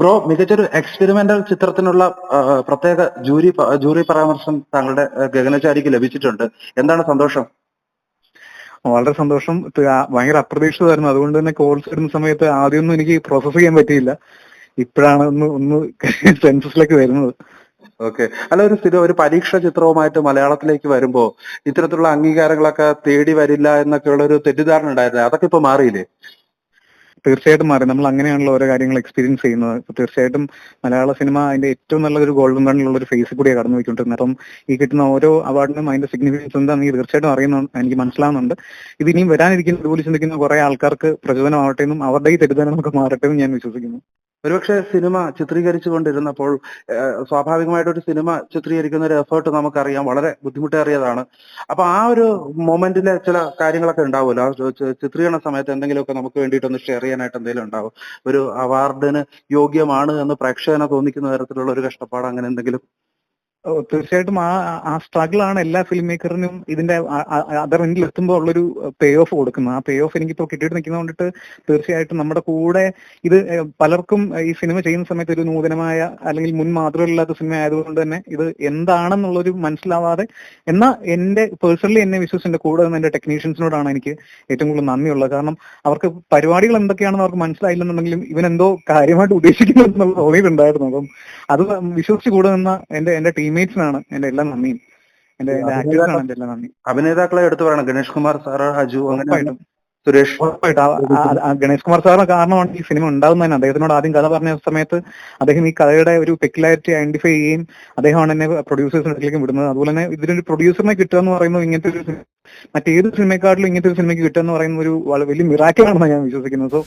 Bro മികച്ചൊരു experimental ചിത്രത്തിനുള്ള പ്രത്യേക ജൂറി ജൂറി പരാമർശം താങ്കളുടെ ഗഗനചാരിക്ക് ലഭിച്ചിട്ടുണ്ട്. എന്താണ് സന്തോഷം? വളരെ സന്തോഷം. ഭയങ്കര അപ്രതീക്ഷിതമായിരുന്നു. അതുകൊണ്ട് തന്നെ കോൾസ് വരുന്ന സമയത്ത് ആദ്യമൊന്നും എനിക്ക് പ്രോസസ് ചെയ്യാൻ പറ്റിയില്ല. ഇപ്പോഴാണ് ഒന്ന് ഒന്ന് സെൻസസിലേക്ക് വരുന്നത്. ഓക്കെ അല്ല ഒരു സ്ഥിരം ഒരു പരീക്ഷ ചിത്രവുമായിട്ട് മലയാളത്തിലേക്ക് വരുമ്പോ ഇത്തരത്തിലുള്ള അംഗീകാരങ്ങളൊക്കെ തേടി വരില്ല എന്നൊക്കെയുള്ള ഒരു തെറ്റിദ്ധാരണ ഉണ്ടായിരുന്നു? അതൊക്കെ ഇപ്പൊ മാറിയില്ലേ? തീർച്ചയായിട്ടും മാറി. നമ്മൾ അങ്ങനെയാണല്ലോ ഓരോ കാര്യങ്ങൾ എക്സ്പീരിയൻസ് ചെയ്യുന്നത്. തീർച്ചയായിട്ടും മലയാള സിനിമ അതിന്റെ ഏറ്റവും നല്ലൊരു ഗോൾഡൻ റണ്ണിലുള്ള ഒരു ഫേസ് കൂടിയാണ് കടന്നു പോയിക്കൊണ്ടിരുന്നത് അപ്പം ഈ കിട്ടുന്ന ഓരോ അവാർഡിനും അതിന്റെ സിഗ്നിഫിക്കൻസ് എന്താണെന്ന് തീർച്ചയായിട്ടും അറിയുന്നു എനിക്ക് മനസ്സിലാവുന്നുണ്ട്. ഇത് ഇനിയും വരാനിരിക്കുന്ന ഇതുപോലെ ചിന്തിക്കുന്ന കുറെ ആൾക്കാർക്ക് പ്രചോദനമാവട്ടെ എന്നും അവരുടെ ഈ തെറ്റിദ്ധാരണ നമുക്ക് മാറട്ടെ എന്നും ഞാൻ വിശ്വസിക്കുന്നു. ഒരുപക്ഷെ സിനിമ ചിത്രീകരിച്ചു കൊണ്ടിരുന്നപ്പോൾ സ്വാഭാവികമായിട്ട് ഒരു സിനിമ ചിത്രീകരിക്കുന്ന ഒരു എഫേർട്ട് നമുക്കറിയാം. വളരെ ബുദ്ധിമുട്ടേറിയതാണ്. അപ്പൊ ആ ഒരു മൊമെന്റിലെ ചില കാര്യങ്ങളൊക്കെ ഉണ്ടാവുമല്ലോ. ആ ചിത്രീകരണ സമയത്ത് എന്തെങ്കിലുമൊക്കെ നമുക്ക് വേണ്ടിയിട്ടൊന്ന് ഷെയർ ചെയ്യാനായിട്ട് എന്തെങ്കിലും ഉണ്ടാവും. ഒരു അവാർഡിന് യോഗ്യമാണ് എന്ന് പ്രേക്ഷകനെ തോന്നിക്കുന്ന തരത്തിലുള്ള ഒരു കഷ്ടപ്പാട് അങ്ങനെ എന്തെങ്കിലും തീർച്ചയായിട്ടും ആ ആ സ്ട്രഗിൾ ആണ് എല്ലാ ഫിലിം മേക്കറിനും ഇതിന്റെ അതർ എൻഡിൽ എത്തുമ്പോൾ ഉള്ളൊരു പേ ഓഫ് കൊടുക്കുന്നത്. ആ പേ ഓഫ് എനിക്കിപ്പോ കിട്ടിയിട്ട് നിൽക്കുന്നത് കൊണ്ടിട്ട് തീർച്ചയായിട്ടും നമ്മുടെ കൂടെ ഇത് പലർക്കും ഈ സിനിമ ചെയ്യുന്ന സമയത്ത് ഒരു നൂതനമായ അല്ലെങ്കിൽ മുൻ മാതൃകയില്ലാത്ത സിനിമ ആയതുകൊണ്ട് തന്നെ ഇത് എന്താണെന്നുള്ളൊരു മനസ്സിലാവാതെ എന്നാൽ എന്റെ പേഴ്സണലി എന്നെ വിശ്വസിച്ച് എന്റെ കൂടെ നിന്ന് എന്റെ ടെക്നീഷ്യൻസിനോടാണ് എനിക്ക് ഏറ്റവും കൂടുതൽ നന്ദിയുള്ളത്. കാരണം അവർക്ക് പരിപാടികൾ എന്തൊക്കെയാണെന്ന് അവർക്ക് മനസ്സിലായില്ലെന്നുണ്ടെങ്കിലും ഇവൻ എന്തോ കാര്യമായിട്ട് ഉദ്ദേശിക്കുന്നു എന്നുള്ള തോന്നിയിട്ടുണ്ടായിരുന്നു അപ്പം അത് വിശ്വസിച്ച് കൂടെ നിന്ന എന്റെ എന്റെ ടീംമേറ്റ്സിനാണ് എന്റെ എല്ലാ നന്ദിയും. എന്റെ ആക്ടേഴ്സിനാണ് എന്റെ എല്ലാ നന്ദി അഭിനേതാക്കളെ എടുത്തു പറയണം. ഗണേഷ് കുമാർ സാർ അജു അങ്ങനെ സുരേഷ്. ഗണേഷ് കുമാർ സാറിന് കാരണമാണ് ഈ സിനിമ ഉണ്ടാകുന്നത് തന്നെ. അദ്ദേഹത്തിനോട് ആദ്യം കഥ പറഞ്ഞ സമയത്ത് അദ്ദേഹം ഈ കഥയുടെ ഒരു പെക്കുലാരിറ്റി ഐഡന്റിഫൈ ചെയ്യുകയും അദ്ദേഹമാണ് എന്നെ പ്രൊഡ്യൂസേഴ്സിന്റെ അടുത്തേക്ക് വിടുന്നത്. അതുപോലെ തന്നെ ഇതിനൊരു പ്രൊഡ്യൂസറിനെ കിട്ടുക എന്ന് പറയുന്നത് ഇങ്ങനത്തെ ഒരു മറ്റേത് സിനിമയെക്കാട്ടിലും ഇങ്ങനത്തെ ഒരു സിനിമയ്ക്ക് കിട്ടുക എന്ന് പറയുന്ന ഒരു വലിയ മിറാക്കിളാണെന്ന് ഞാൻ വിശ്വസിക്കുന്നത്. സോ